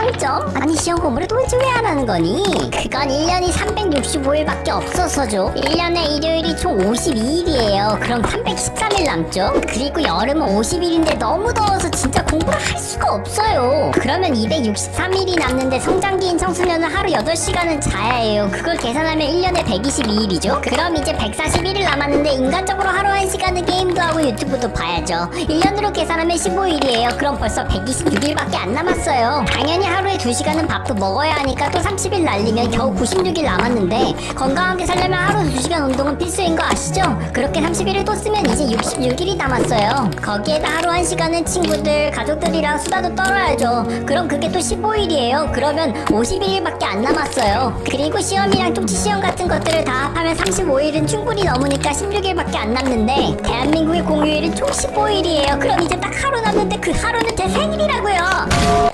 빵점? 아니 시험 공부를 도대체 왜 안 하는 거니? 그건 1년이 365일밖에 없어서죠 1년에 일요일이 총 52일이에요 그럼 313일 남죠? 그리고 여름은 50일인데 너무 더워서 진짜 공부를 할 없어요. 그러면 263일이 남는데 성장기인 청소년은 하루 8시간은 자야 해요. 그걸 계산하면 1년에 122일이죠. 그럼 이제 141일 남았는데 인간적으로 하루 1시간은 게임도 하고 유튜브도 봐야죠. 1년으로 계산하면 15일이에요. 그럼 벌써 126일밖에 안 남았어요. 당연히 하루에 2시간은 밥도 먹어야 하니까 또 30일 날리면 겨우 96일 남았는데 건강하게 살려면 하루 2시간 운동은 필수인 거 아시죠? 그렇게 31일 또 쓰면 이제 66일이 남았어요. 거기에다 하루 1시간은 친구들 가족들이랑 수다 도 떨어야죠. 그럼 그게 또 15일이에요. 그러면 51일밖에 안 남았어요. 그리고 시험이랑 통치 시험 같은 것들을 다 합하면 35일은 충분히 넘으니까 16일밖에 안 남는데 대한민국의 공휴일은 총 15일이에요. 그럼 이제 딱 하루 남는데 그 하루는 제 생일이라고요